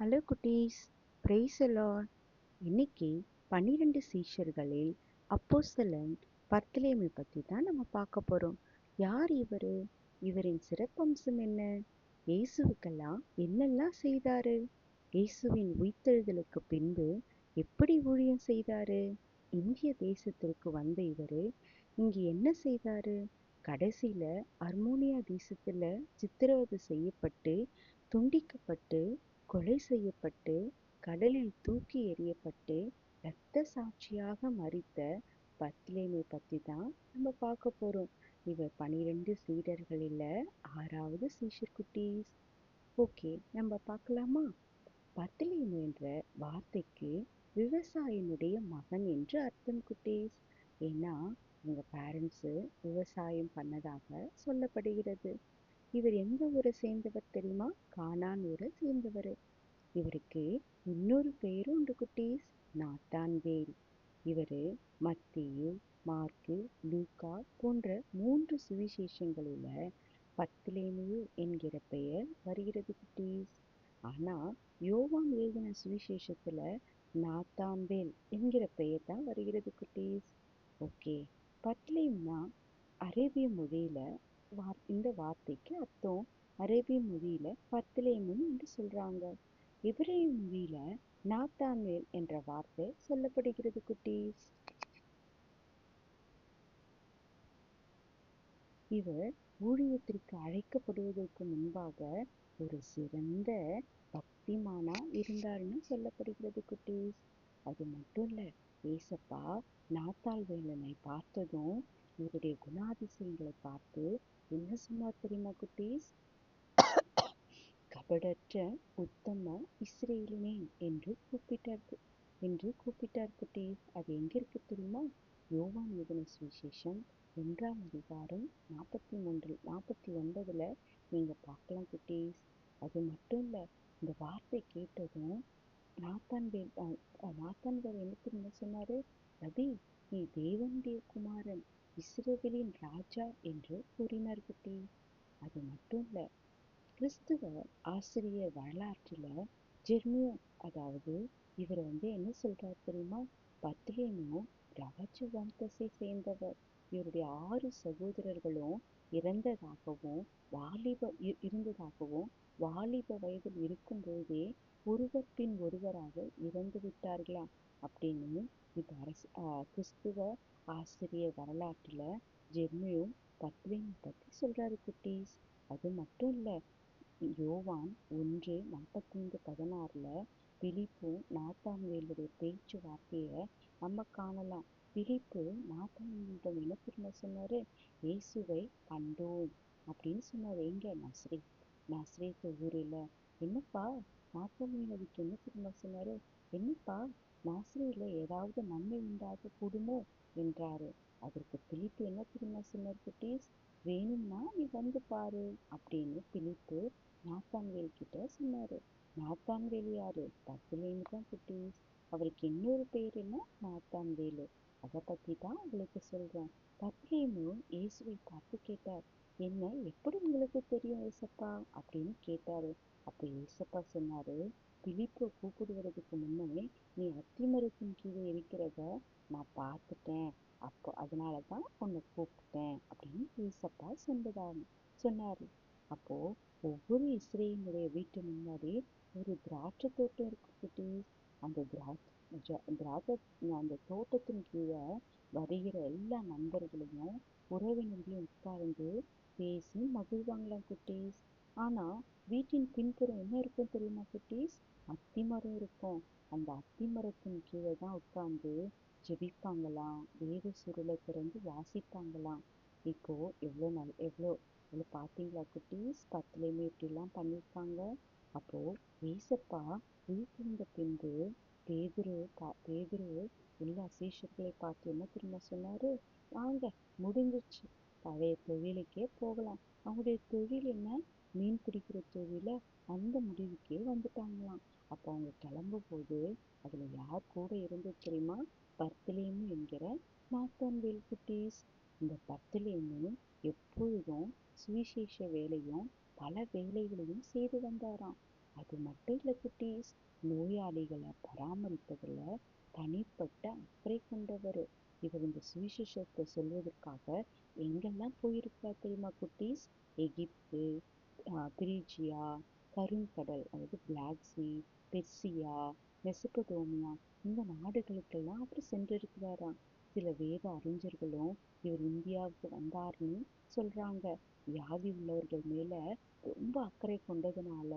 Hello குட்டீஸ். Price இன்னைக்கு பன்னிரெண்டு சீஷர்களில் அப்போஸ்தலன் பர்த்தலேமை பற்றி தான் நம்ம பார்க்க போகிறோம் யார் இவர்? இவரின் சிறப்பம்சம் என்ன? இயேசுவுக்கெல்லாம் என்னெல்லாம் செய்தாரு? இயேசுவின் உயிர்த்தெழுதலுக்கு பின்பு எப்படி ஊழியம் செய்தாரு? இந்திய தேசத்திற்கு வந்த இவர் இங்கு என்ன செய்தாரு? கடைசியில் அர்மோனியா தேசத்தில் சித்திரவதை செய்யப்பட்டு துண்டிக்கப்பட்டு கொலை செய்யப்பட்டு கடலில் தூக்கி எறியப்பட்டு இரத்த சாட்சியாக மறித்த பத்லேமை பற்றி தான் நம்ம பார்க்க போகிறோம் இவர் பனிரெண்டு சீடர்களில் ஆறாவது சீஷர் குட்டீஸ். ஓகே நம்ம பார்க்கலாமா? பத்லேமு என்ற வார்த்தைக்கு விவசாயினுடைய மகன் என்று அர்த்தம் குட்டீஸ். ஏன்னா உங்கள் பேரண்ட்ஸு விவசாயம் பண்ணதாக சொல்லப்படுகிறது. இவர் எந்த ஊரை சேர்ந்தவர் தெரியுமா? கானான் ஊரை சேர்ந்தவர். இவருக்கு இன்னொரு பேரும் உண்டு குட்டீஸ் நாத்தான்வேல் இவர் மத்தியு மார்க்கு லூக்கா போன்ற மூன்று சுவிசேஷங்களில் பத்லேமியு என்கிற பெயர் வருகிறது குட்டீஸ். ஆனால் யோவான் எழுதின சுவிசேஷத்தில் நாத்தான்வேல் என்கிற பெயர் தான் வருகிறது குட்டீஸ். ஓகே பட்லேம்னா அரேபிய மொழியில் வார் இந்த வார்த்தைக்கு அர்த்தம் அரேபிய மொழியில பத்லேமும் என்று சொல்றாங்க. இவரைய மொழியில நாத்தான்வேல் என்ற வார்த்தை சொல்லப்படுகிறது குட்டீஸ். இவர் ஊழியத்திற்கு அழைக்கப்படுவதற்கு முன்பாக ஒரு சிறந்த பக்திமானா இருந்தார்னு சொல்லப்படுகிறது குட்டீஸ். அது மட்டும் இல்லை ஏசப்பா நாத்தால் வேலனை பார்த்ததும் இவருடைய குணாதிசயங்களை பார்த்து என்ன சொன்னார் தெரியுமா குட்டீஸ்? கபடற்ற உத்தம இஸ்ரேலினே என்று கூப்பிட்டார் என்று கூப்பிட்டார் குட்டீஸ். அது எங்க இருக்கு தெரியுமா? யோவான் எழுதின சுவிசேஷம் ஒன்றாம் அதிகாரம் நாற்பத்தி மூன்று நாற்பத்தி ஒன்பதுல நீங்க பார்க்கலாம் குட்டீஸ். அது மட்டும் இல்ல இந்த வார்த்தை கேட்டதும் நாத்தான்வேல் நாத்தான்வேல் என்ன தெரியுமா சொன்னாரு? ரவி நீ தேவனுடைய குமாரன். இஸ்ரேலின் ராஜா என்று கூறினார் குட்டீஸ் அது மட்டும் இல்லை கிறிஸ்துவ ஆசிரியர் வரலாற்றில் ஜெர்மியோ அதாவது இவர் வந்து என்ன சொல்கிறார் தெரியுமா? பத்லேமும் ராஜ வம்சத்தை சேர்ந்தவர். இவருடைய ஆறு சகோதரர்களும் இறந்ததாகவும் வாலிப இருந்ததாகவும் வாலிப வயதில் இருக்கும்போதே ஒருவர் பின் ஒருவராக இறந்து விட்டார்களாம் அப்படின்னு இப்போ அரசு கிறிஸ்துவ ஆசிரியர் வரலாற்றில் ஜெர்மியும் பத்லேமை பற்றி சொல்கிறாரு குட்டீஸ். அது மட்டும் இல்லை யோவான் ஒன்று நாற்பத்தைந்து பதினாறுல பிலிப்பும் நாத்தான்வேலுடைய பேச்சு வார்த்தையை நம்ம காணலாம். பிலிப்பு நாத்தான்வேலிடம் என்ன திரும்ப சொன்னார்? இயேசுவை கண்டோம் அப்படின்னு சொன்னார். எங்கே? நஸ்ரே நஸ்ரேத்து ஊரில். என்னப்பா? நாத்தான்வேல் என்ன திரும்ப சொன்னாரு? என்னப்பா நாசிரியில ஏதாவது நன்மை உண்டாக கூடுமோ? என்றாரு. அதற்கு பிலிப்பு என்ன திரும்ப சொன்னார் குட்டீஸ்? வேணும்னா நீ வந்து பாரு அப்படின்னு பிலிப்பு நாத்தான்வேல் கிட்ட சொன்னாரு. நாத்தான்வேல் யாரு? பத்துலேன்னு தான் குட்டீஸ். அவருக்கு இன்னொரு பேர் என்ன? நாத்தான்வேலு. அதை பத்தி தான் உங்களுக்கு சொல்றேன் பத்லேமும் இயேசுவை பார்த்து கேட்டார். என்ன எப்படி உங்களுக்கு தெரியும் ஏசப்பா? அப்படின்னு கேட்டாரு. அப்ப ஏசப்பா சொன்னாரு பிலிப்பை கூப்பிடுவதற்கு முன்னே நீ அத்திமரத்தின் கீழே இருக்கிறத நான் பார்த்துட்டேன். அப்போ அதனால தான் உன்னை கூப்பிட்டேன் அப்படின்னு ஏசப்பா சொன்னதாங்க சொன்னாரு. அப்போ ஒவ்வொரு இஸ்ரேலினுடைய வீட்டு முன்னாடி ஒரு திராட்சை தோட்டம் இருக்கு குட்டீஸ் அந்த திராட்சை திராட்சை அந்த தோட்டத்தின் கீழே வருகிற எல்லா நண்பர்களையும் உறவினர்களையும் உட்கார்ந்து பேசி மகிழ்வாங்களாம் குட்டீஸ்? ஆனா வீட்டின் பின்புறம் என்ன இருக்கும் தெரியுமா குட்டீஸ்? அத்திமரம் இருக்கும். அந்த அத்திமரத்தின் கீழே தான் உட்கார்ந்து ஜெபிப்பாங்களாம் வேத சுருளை திறந்து வாசிப்பாங்களாம் இப்போ எவ்வளோ நல் எவ்வளோ இவ்வளோ பார்த்தீங்களா குட்டீஸ்? பத்துலேயுமே இப்படிலாம் பண்ணியிருக்காங்க. அப்போ ஏசப்பா உயிர்த்தெழுந்த பின்பு பேதுரு பா பேதுரு எல்லா சீஷர்களை பார்த்து என்ன திரும்ப சொன்னாரு? வாங்க முடிஞ்சிச்சு. பழைய தொழிலுக்கே போகலாம். அவங்களுடைய தொழில் என்ன? மீன் பிடிக்கிற தொழில அந்த முடிவுக்கே வந்துட்டாங்களாம். அப்போ அவங்க கிளம்பும் போது யார் கூட இருந்தது தெரியுமா? பர்த்தலேமு என்கிற நாத்தான்வேல் குட்டீஸ் இந்த பர்த்தலேமு எப்பொழுதும் சுவிசேஷ வேலையும் பல வேலைகளையும் செய்து வந்தாராம். அது மட்டும் இல்லை குட்டீஸ் நோயாளிகளை பராமரிப்பதில் தனிப்பட்ட அக்கறை கொண்டவர். இவர் இந்த சுவிசேஷத்தை சொல்வதற்காக எங்கெல்லாம் போயிருக்கார் தெரியுமா குட்டீஸ்? எகிப்து பிரிஜியா கருங்கடல் அதாவது பிளாக் சி பெர்சியா மெசபடோமியா இந்த நாடுகளுக்கெல்லாம் அவர் சென்றிருக்கிறாராம் சில வேத அறிஞர்களும் இவர் இந்தியாவுக்கு வந்தார்னு சொல்றாங்க. வியாதி உள்ளவர்கள் மேல ரொம்ப அக்கறை கொண்டதுனால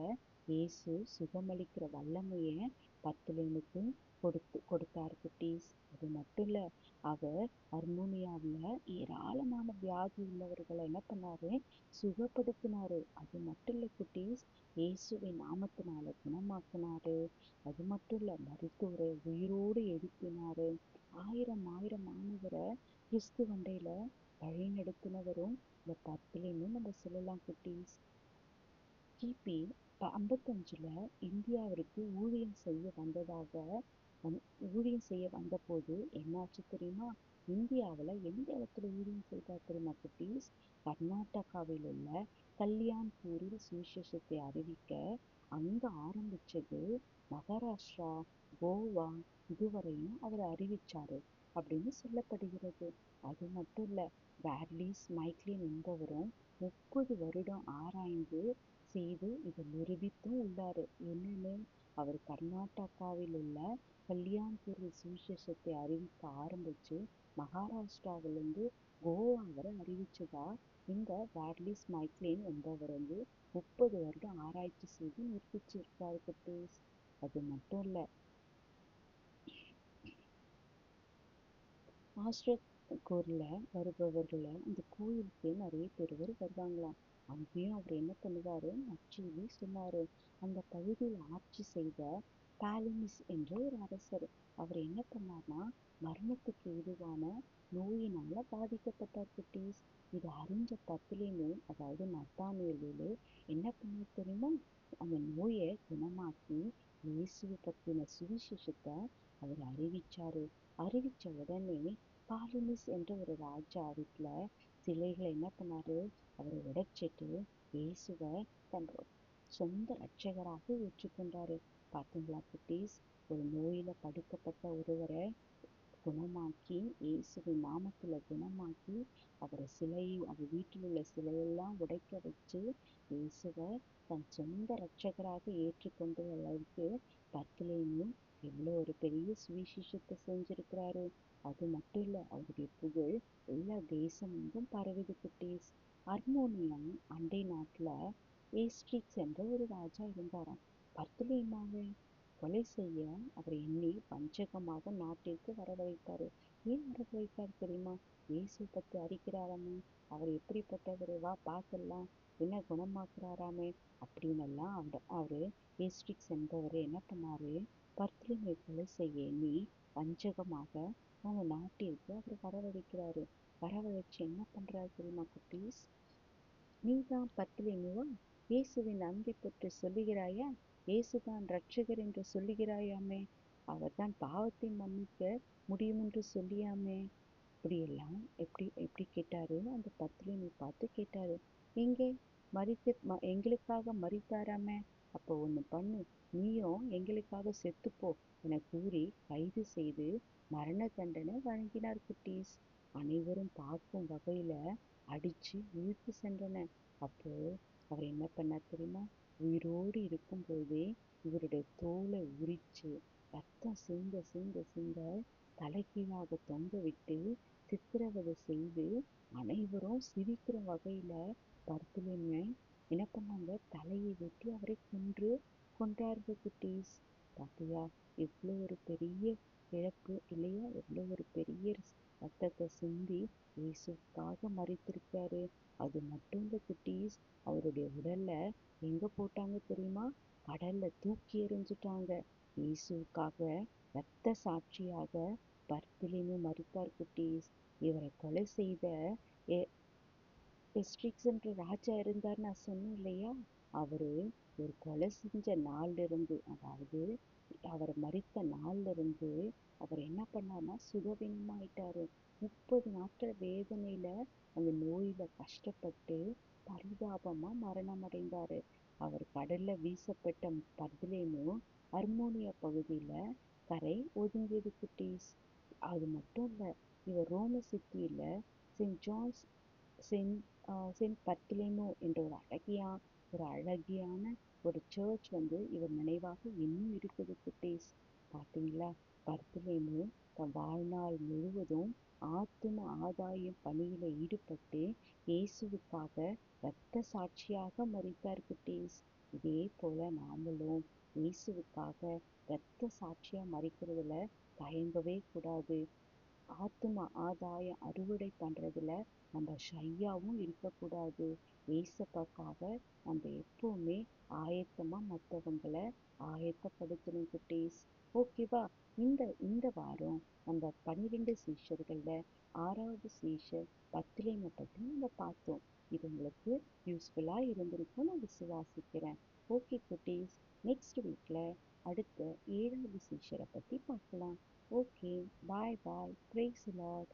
இயேசு சுகமளிக்கிற வல்லமையை பத்துலேனுக்கு கொடுத்து கொடுத்தார் குட்டீஸ். அது மட்டும் இல்ல அவர் அர்மோனியாவில் ஏராளமான வியாதி உள்ளவர்களை என்ன பண்ணாரு? சுகப்படுத்தினாரு. அது மட்டும் இல்ல குட்டீஸ் இயேசுவின் நாமத்தினால குணமாக்கினாரு. அது மட்டும் இல்ல மருத்துவரை உயிரோடு எழுப்பினாரு ஆயிரம் ஆயிரம் மாணவரை கிறிஸ்து வண்டையில வழி நடத்தினவரும் இந்த பத்துலேன்னு நம்ம சொல்லலாம் குட்டீஸ். கிபி ஐம்பத்தஞ்சுல இந்தியாவிற்கு ஊழியம் செய்ய வந்ததாக ஊழியம் செய்ய வந்தபோது என்னாச்சு தெரியுமா? இந்தியாவில் எந்த இடத்துல ஊழியம் செய்தார் தெரியுமா குட்டீஸ்? கர்நாடகாவில் உள்ள கல்யாண்பூரில் சுவிசேஷத்தை அறிவிக்க அங்கே ஆரம்பிச்சது மகாராஷ்டிரா கோவா இதுவரையும் அவர் அறிவிச்சாரு அப்படின்னு சொல்லப்படுகிறது. அது மட்டும் இல்ல பேர்லிஸ் மைக்லின் என்பவரும் முப்பது வருடம் ஆராய்ந்து செய்து இதை நிரூபித்தும் உள்ளாரு. என்னன்னு? அவர் கர்நாடகாவில் உள்ள கல்யாண்பூர் சுவிசேஷத்தை அறிவிக்க ஆரம்பிச்சு மகாராஷ்டிராவிலிருந்து கோவா வரை அறிவிச்சதா? இந்த வார்லிஸ் மைக்லின் என்பவர் வந்து முப்பது வருடம் ஆராய்ச்சி செய்து நிரூபிச்சிருக்காரு குட்டீஸ். அது மட்டும் இல்ல. ஆஸ்ட்ரகூர்ல வருபவர்களை அந்த கோயிலுக்கு நிறைய பேர் வருவாங்களாம். அங்கேயும் அவர் என்ன பண்ணுவாரு? நற்செய்தி சொன்னாரு. அந்த பகுதியில் ஆட்சி செய்த பாலிமிஸ் என்ற ஒரு அரசர். அவர் என்ன பண்ணார்னா மரணத்துக்கு ஏதுவான நோயினால பாதிக்கப்பட்டார் குட்டீஸ். இதை அறிஞ்ச பத்துலேன்னு அதாவது நத்தானியலு என்ன பண்ணார் தெரியுமா? அந்த நோயை குணமாக்கி இயேசுவை பற்றின சுவிசேஷத்தை அவர் அறிவிச்சாரு. அறிவிச்ச உடனே பாலிமிஸ் என்ற ஒரு ராஜா வீட்டில் சிலைகளை என்ன பண்ணாரு? அவரை உடைச்சிட்டு இயேசுவை தன் சொந்த ரட்சகராக ஏற்றுக்கொண்டாரு. பார்த்தீங்களா குட்டீஸ் ஒரு நோயில படுக்கப்பட்ட ஒருவரை குணமாக்கி இயேசுவின் நாமத்தில் குணமாக்கி அவரை சிலையை அவர் வீட்டில் உள்ள சிலையெல்லாம் உடைக்க வச்சு இயேசுவை தன் சொந்த ரட்சகராக ஏற்றுக்கொண்ட அளவுக்கு பத்துலேயும் எவ்வளோ ஒரு பெரிய சுவிசேஷத்தை செஞ்சிருக்கிறாரு. அது மட்டும் இல்ல அவருடைய புகழ் எல்லா தேசம் பரவுது குட்டீஸ். அர்மோனியா அண்டை நாட்டில் ஏஸ்ட்ரிக்ஸ் என்ற ஒரு ராஜா இருந்தாராம். பர்த்துலேமாவை கொலை செய்ய அவர் எண்ணி வஞ்சகமாக நாட்டிற்கு வரவழைத்தார். ஏன் வரவழைத்தார் தெரியுமா? இயேசு பத்தி அறிக்கிறாராமே அவர் எப்படிப்பட்டவர்? வா பார்க்கலாம். என்ன குணமாக்குறாராமே? அப்படின்னு எல்லாம் அவர் அவரு ஏஸ்ட்ரிக்ஸ் என்பவர் என்ன பண்ணாரு? பர்த்லிமை கொலை செய்ய எண்ணி வஞ்சகமாக அவங்க நாட்டிற்கு அவர் வரவழைக்கிறாரு. வரவழைச்சு என்ன பண்றாரு தெரியுமா குட்டீஸ்? நீதான் பர்த்லிமுவா? இயேசுவின் அன்பை பற்றி சொல்லுகிறாயா? இயேசுதான் ரட்சகர் என்று சொல்லுகிறாயாமே அவர்தான் பாவத்தை மன்னிக்க முடியும் என்று சொல்லியாமே இப்படியெல்லாம் எப்படி எப்படி கேட்டாரு அந்த பத்லினை பார்த்து கேட்டாரு. எங்கே? மறித்து ம எங்களுக்காக மறித்தாராமே அப்போ ஒன்று பண்ணு. நீயும் எங்களுக்காக செத்துப்போ என கூறி கைது செய்து மரண தண்டனை வழங்கினார் குட்டீஸ். அனைவரும் பார்க்கும் வகையில் அடித்து இழுத்து சென்றனர். அப்போ அவர் என்ன பண்ணார் தெரியுமா? உயிரோடு இருக்கும்போதே இவருடைய தோலை உரிச்சு ரத்தம் சிந்த சிந்த சிந்த தலைகீழாக தொங்க விட்டு சித்திரவதை செய்து அனைவரும் சிரிக்கிற வகையில பர்த்துலேமே என்ன பண்ணாங்க தலையை வெட்டி அவரை கொன்று கொன்றார்கள் குட்டீஸ். பாத்தியா எவ்வளோ ஒரு பெரிய இழப்பு இல்லையா? எவ்வளோ ஒரு பெரிய ரத்தத்தை சிந்தி இயேசுக்காக மறித்திருக்காரு அது மட்டும் இந்த குட்டீஸ் அவருடைய உடல்ல எங்க போட்டாங்க தெரியுமா? கடல்ல தூக்கி எறிஞ்சிட்டாங்க. இயேசுக்காக ரத்த சாட்சியாக பர்த்திலினு மறித்தார் குட்டீஸ். இவரை கொலை செய்த எஸ்ட்ரிக்ஸ் என்ற ராஜா இருந்தார் நான் சொன்னேன் இல்லையா? அவரு ஒரு கொலை செஞ்ச நாள்ல இருந்து அதாவது அவர் மறித்த நாளிலிருந்து அவர் என்ன பண்ணார்னா சுகவீனமாயிட்டாரு. முப்பது நாட்கள் வேதனையில அந்த நோயில கஷ்டப்பட்டு பரிதாபமா மரணம் அடைந்தாரு அவர் கடல்ல வீசப்பட்ட பர்தலேமு அர்மோனியா பகுதியில கரை ஒதுங்கியது குட்டீஸ். அது மட்டும் இல்லை இவர் ரோம சிட்டியில saint John's saint saint Bartholomew என்ற ஒரு அழகியான் ஒரு அழகியான ஒரு சர்ச் வந்து இவர் நினைவாக இன்னும் இருக்குது குட்டீஸ். பார்த்தீங்களா பர்த்லேமு தன் வாழ்நாள் முழுவதும் ஆத்தும ஆதாயம் பணியில ஈடுபட்டு இயேசுவுக்காக இரத்த சாட்சியாக மறித்தார் குட்டீஸ். இதே போல நாமளும் இயேசுவுக்காக இரத்த சாட்சியா மறிக்கிறதுல தயங்கவே கூடாது. ஆத்தும ஆதாயம் அறுவடை பண்றதுல நம்ம ஷையாவும் இருக்கக்கூடாது. ஏசப்பாக்காக நம்ம எப்பவுமே ஆயத்தமா மத்தவங்களை ஆயத்தப்படுத்தணும் குட்டீஸ். ஓகேவா இந்த இந்த வாரம் நம்ம பன்னிரெண்டு சீஷர்களில் ஆறாவது சீஷர் பத்திலேமை பத்தி நம்ம பார்த்தோம். இது உங்களுக்கு யூஸ்ஃபுல்லா இருந்திருக்கும் நான் விசுவாசிக்கிறேன். ஓகே குட்டீஸ் நெக்ஸ்ட் வீக்ல அடுத்த ஏழாவது சீஷரை பத்தி பார்க்கலாம். Okay, bye bye. Praise the Lord.